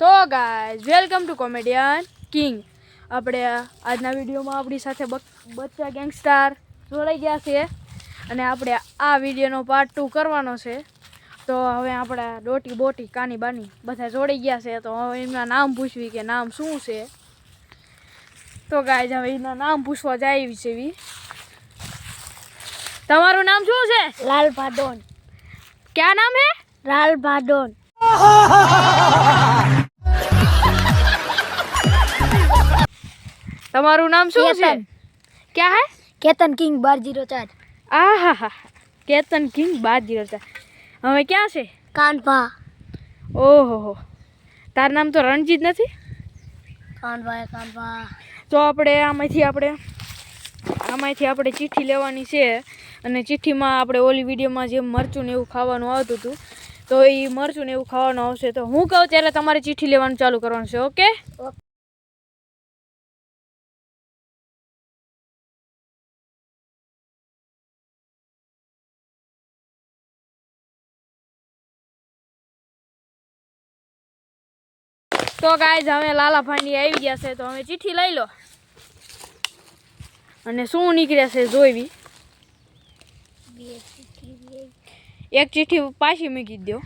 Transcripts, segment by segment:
તો guys welcome to Comedian King આપણે આજના વિડીયોમાં આપણી સાથે બચ્ચા ગેંગસ્ટાર જોડાઈ ગયા છે. અને આપણે આ વિડીયોનો પાર્ટ ટુ કરવાનો છે. તો હવે આપણે ડોટી બોટી કાની બાની બધા જોડાઈ ગયા છે. તો હવે એમના નામ પૂછવી કે નામ શું છે? તો ગાઈઝ હવે એના નામ પૂછવા જાય છે એવી. તમારું નામ શું છે? લાલ ભાડોન. ક્યાં નામ હે? લાલ ભાડોન. તમારું નામ શું છે? ક્યાં હે? કેતન કિંગ બાર જીરો ચાર. આહા કેતન કિંગ બાર જીરો ચાર. હવે ક્યાં છે? કાનપા ઓહો હો તાર નામ તો રણજીત નથી? કાનપા કાનપા તો આપણે આમાંથી આપણે આમાંથી આપણે ચિઠ્ઠી લેવાની છે અને ચિઠ્ઠીમાં આપણે ઓલી વિડીયોમાં જે મરચું ને એવું ખાવાનું આવતું હતું તો એ મરચું ને એવું ખાવાનું આવશે તો હું કહું ત્યારે તમારે ચિઠ્ઠી લેવાનું ચાલુ કરવાનું છે ઓકે. તો ગાઈઝ હવે લાલાભાઈની આવી ગયા છે તો હવે ચિઠ્ઠી લઈ લો. અને શું નીકળ્યા છે જોઈવી? એક ચિઠ્ઠી પાછી મૂકી દો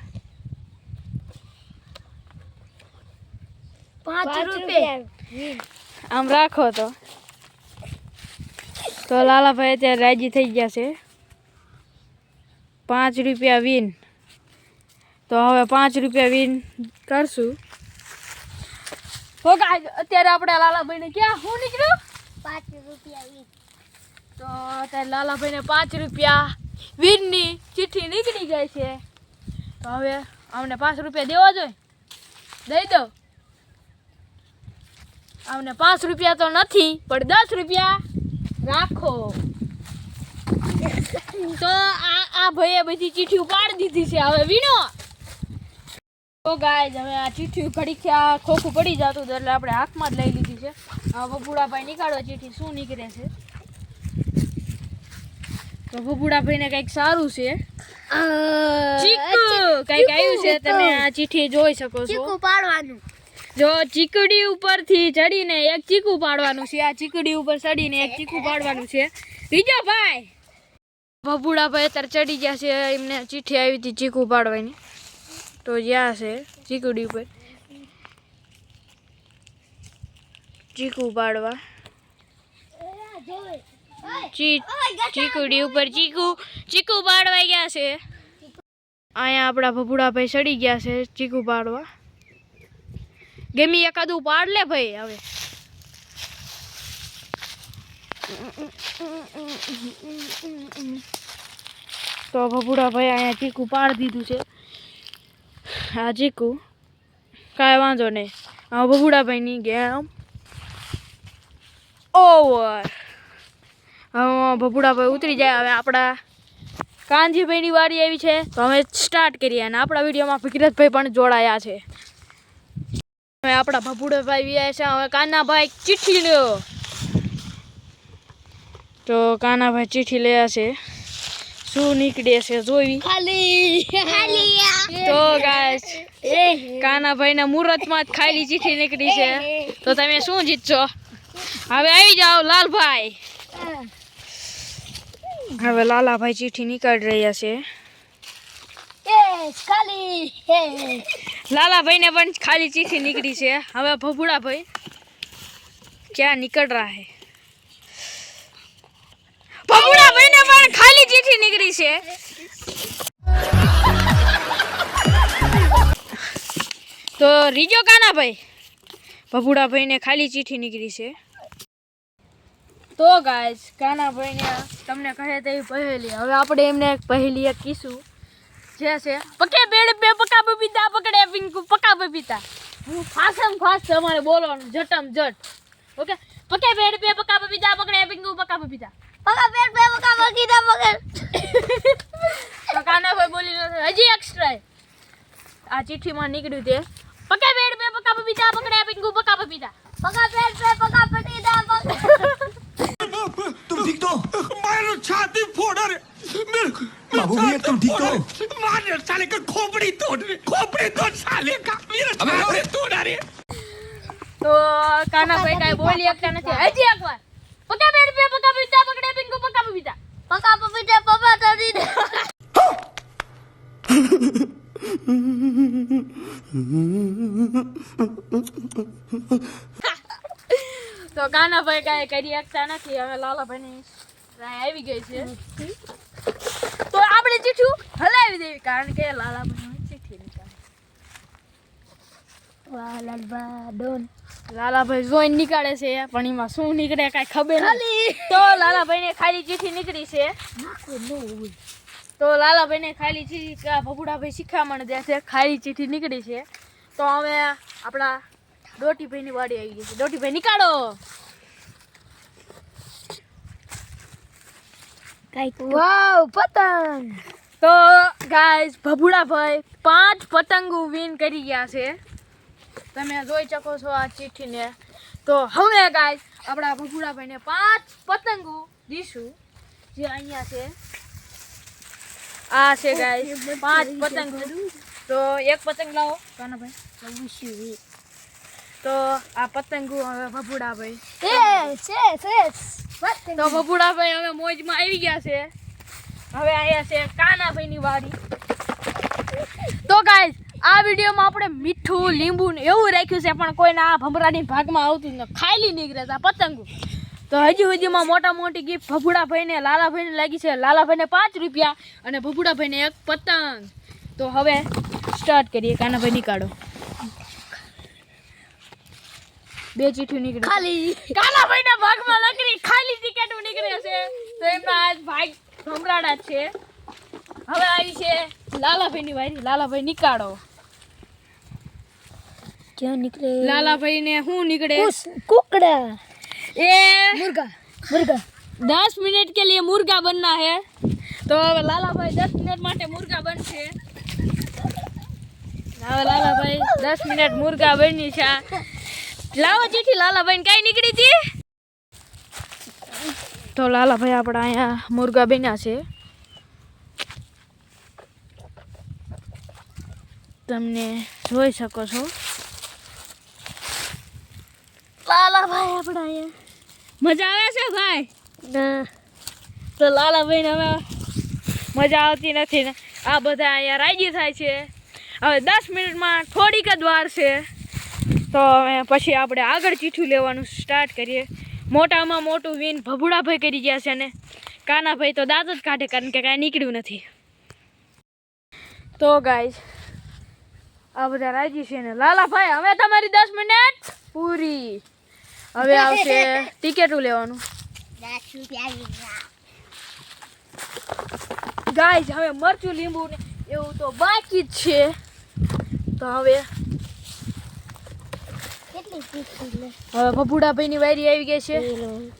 પાંચ રૂપિયા. આમ રાખો તો. તો લાલાભાઈ અત્યારે રાજી થઈ ગયા છે. પાંચ રૂપિયા વિન તો હવે પાંચ રૂપિયા વિન કરશું. ગાઈઝ અત્યારે આપણે લાલાભાઈને ક્યાં? હું નીકળ્યું? પાંચ રૂપિયા તો અત્યારે લાલાભાઈને પાંચ રૂપિયા. વીરની ચિઠ્ઠી નીકળી ગઈ છે. તો હવે અમને પાંચ રૂપિયા દેવા જોઈએ. દઈ દો અમને પાંચ રૂપિયા તો નથી પણ દસ રૂપિયા રાખો. તો આ આ ભાઈએ બધી ચિઠ્ઠી પાડી દીધી છે. હવે વીણો. તો ગાય હવે આ ચિઠ્ઠી ઘડીક આ ખોખું પડી જતું હતું એટલે આપણે હાથમાં જ લઈ લીધી છે. બબુડાભાઈ નીકાળો ચિઠ્ઠી શું નીકળે છે? તો બબુડાભાઈને કંઈક સારું છે. કંઈક આવ્યું છે તમે આ ચિઠ્ઠી જોઈ શકો છો. પાડવાનું. જો ચીકડી ઉપરથી ચડીને એક ચીકુ પાડવાનું છે. આ ચીકડી ઉપર ચડીને એક ચીકુ પાડવાનું છે. બીજો ભાઈ. બબુડાભાઈ અત્યારે ચડી ગયા છે એમને ચીઠી આવી હતી ચીકુ પાડવાની. તો જ્યાં છે ચીકડી ઉપર. ચીકુ પાડવા ચીકુડી ઉપર ચીકુ ચીકુ પાડવા ગયા છે. અહીંયા આપણા ભભુડાભાઈ સડી ગયા છે ચીકુ પાડવા ગમી એકાદું પાડ લે ભાઈ હવે. તો ભભુડાભાઈ અહીંયા ચીકુ પાડી દીધું છે. ચીકુ કાંઈ વાંધો નહીં. આ ભભુડાભાઈની ગેમ ઓવર. હવે ભભુડાભાઈ ઉતરી જાય. હવે આપણા કાનજીભાઈની વારી આવી છે. તો અમે સ્ટાર્ટ કરીએ અને આપણા વિડીયોમાં ફિકરતભાઈ પણ જોડાયા છે. હવે આપણા ભભુડાભાઈ વ્યા છે. હવે કાનાભાઈ ચિઠ્ઠી લ્યો. તો કાનાભાઈ ચિઠ્ઠી લે છે. શું નીકળે છે જોઈ? ખાલી ખાલી. તો ગાઈસ કાનાભાઈના મુહૂર્તમાં જ ખાલી ચીઠી નીકળી છે. તો તમે શું જીતશો? હવે આવી જાઓ લાલભાઈ. હવે લાલાભાઈ ચીઠી નીકળી રહ્યા છે. લાલાભાઈ ને પણ ખાલી ચીઠી નીકળી છે. હવે ભભુડાભાઈ ક્યાં નીકળ રહા હે ભભુડાભાઈને પણ ખાલી ચીઠી નીકળી છે. તો રીજો કાના ભાઈ? કાનાભાઈ ભભુડાભાઈને ખાલી ચીઠી નીકળી છે. તો ગાઈસ કાનાભાઈને તમને કહે તેવી પહેલી. હવે આપણે એમને એક પહેલી એક કીશું. જે છે પકે બેડ બે પકા બબીતા પકડે પિંકુ પકા બબીતા. હું ફાસમ ફાસ તમારે બોલવાનું જટમ જટ. ઓકે? પકે બેડ બે પકા બબીતા પકડે પિંકુ પકા બબીતા. પકા બેડ બે પકા બબીતા પકડ. તો કાનાભાઈ બોલી નથી હજી એક્સ્ટ્રા આ ચિઠ્ઠીમાં નીકળ્યું તે. પકે બેડ બે પકા બબીતા પકડે પિંકુ પકા બબીતા પકા પેટ પે પકા પટીતા પકડ तुम ठीक तो मारो छाती फोड़ रे मेरे बाबू भैया तुम ठीक तो मार साले का खोपड़ी तोड़ रे खोपड़ी तोड़ साले का मेरा अबे अबे तू ना रे તો કાનાભાઈ કાંઈ બોલી શકતા નથી હજી એકવાર પકા બેડ પે પકા પીતા પકડે પિંકુ પકા પીતા પકા પપીતા પપ્પા તરી દે તો કાનાભાઈ કાંઈ કરી શકતા નથી. હવે લાલાભાઈની રાહ આવી ગઈ છે. તો આપણે ચીઠું હલાવી દેવી કારણ કે લાલાભાઈ ચીઠી નીકળે લાલાભાઈ જોઈને નીકળે છે પણ એમાં શું નીકળે કાંઈ ખબર નથી. તો લાલાભાઈને ખાલી ચીઠી નીકળી છે. તો લાલાભાઈને ખાલી ચીઠી ભભુડાભાઈ શિખામણ દે છે ખાલી ચીઠી નીકળી છે. તો હવે આપણા દોટીભાઈની વાડી આવી ગઈ છે. દોટીભાઈ નીકાળો! વાવ પતંગ! તો ગાઈઝ ભભુડાભાઈ પાંચ પતંગો વિન કરી ગયા છે. તમે જોઈ શકો છો આ ચિઠ્ઠીને તો હવે ગાય આપણા ભભુડાભાઈને પાંચ પતંગો દીશું જે અહીંયા છે. આ છે ગાઈસ પાંચ પતંગ. તો એક પતંગ લાવો. કાનાભાઈ તો આ પતંગો હવે ભભુડાભાઈ એ છે છે. તો બબુડાભાઈ હવે મોજમાં આવી ગયા છે. હવે અહીંયા છે કાનાભાઈની વાડી તો ગાઈસ આ વિડીયોમાં આપણે મીઠું લીંબુ ને એવું રાખ્યું છે પણ કોઈને આ ભમરાની ભાગમાં આવતું ખાયલી નીકળે છે આ પતંગો. તો હજી સુધીમાં મોટા મોટી ગિફ્ટ ભભુડાભાઈને લાલાભાઈને લાગી છે. લાલાભાઈને પાંચ રૂપિયા અને ભભુડાભાઈને એક પતંગ. તો હવે સ્ટાર્ટ કરીએ. કાનાભાઈ નીકાળો. બે ચીઠી નીકળી. ખાલી. કાનાભાઈના ભાગમાં લકડી ખાલી ટિકિટો નીકળે છે. તો એમના આજ ભાગ ભમરાડા છે. હવે આવી છે લાલાભાઈની વારી. લાલાભાઈ નીકાળો. ક્યાં નીકળે? લાલાભાઈને શું નીકળે? કુકડા. એ મુર્ગા મુર્ગા दस मिनट के लिए मुर्गा बनना है तो હવે લાલાભાઈ દસ મિનિટ માટે મુર્ગા બનશે હવે લાલાભાઈ દસ મિનિટ મુર્ગા બની છે લાવો ચીઠી લાલાભાઈ કઈ નીકળી હતી તો લાલાભાઈ આપણા અહીંયા મુર્ગા બન્યા છે તમને જોઈ શકો છો લાલાભાઈ આપણા અહીંયા મજા આવે છે ભાઈ? ના. તો લાલાભાઈને હવે મજા આવતી નથી ને. આ બધા અહીંયા રાજી થાય છે. હવે દસ મિનિટમાં થોડીક જ વાર છે. તો પછી આપણે આગળ ચીઠું લેવાનું સ્ટાર્ટ કરીએ. મોટામાં મોટું વિન ભભુડાભાઈ કરી ગયા છે ને. કાનાભાઈ તો દાંત જ કાઢે કારણ કે કાંઈ નીકળ્યું નથી. તો ગાય આ બધા રાજી છે ને. લાલાભાઈ હવે તમારી દસ મિનિટ પૂરી. હવે આવશે ટિકિટું લેવાનું દસ રૂપિયા ગાઈસ હવે મરચું લીંબુ ને એવું તો બાકી જ છે તો હવે કેટલી ચીઠી લે હવે ભભુડાભાઈની વારી આવી ગઈ છે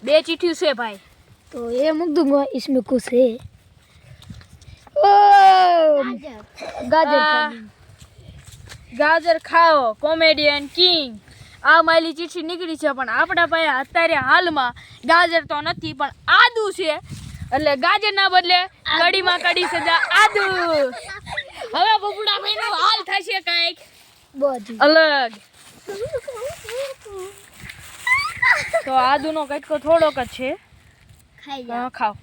બે ચીઠ્યું છે ભાઈ तो ये मुख दूंगा इसमें कुछ है ओ गाजर આ ગાજર ખાઓ કોમેડિયન કિંગ આ માયલી ચીઠી નીકળી છે પણ આપણા પાસે અત્યારે હાલમાં ગાજર તો નથી પણ આદુ છે. એટલે ગાજર ના બદલે કડીમાં કડી સજા આદુ. હવે બબુડા ભાઈ નો હાલ થશે કંઈક. અલગ. તો આદુ નો કટકો થોડોક જ છે. ખાવ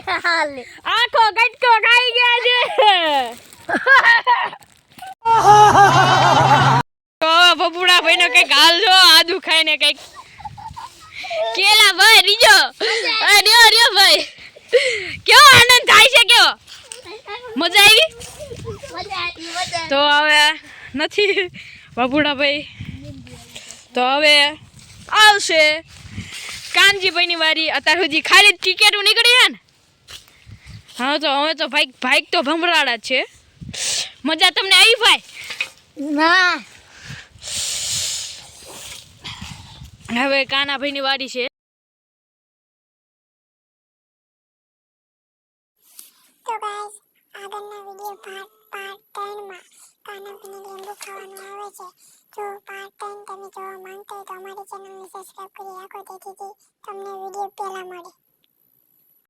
આખો કટકો ખાઈ ગયા છે. કંઈક હાલજો આ દુખાય ને કંઈક. કેલા ભાઈ, રીજો. રિયો રિયો ભાઈ. કેવો આનંદ થાય છે, કેવો? મજા આવી? તો હવે નથી બાબુડા ભાઈ તો હવે આવશે કાનજીભાઈની વારી. અત્યાર સુધી ખાલી ટિકેટો નીકળી છે ને? હા, તો હવે તો ભાઈ ભાઈ તો ભમરાડા છે. મજા તમને આવી, ભાઈ? ના. હવે કાનાભાઈની વાડી છે. તો ગાઈસ આગળના વિડિયો પાર્ટ પાર્ટ ત્રણમાં કાનાભાઈને લીંબુ ખાવાનું આવે છે. જો પાર્ટ ત્રણ તમે જોવા માંગતા હોય તો અમારી ચેનલને સબસ્ક્રાઈબ કરી રાખો, જેથી તમને વિડિયો પહેલા મળે.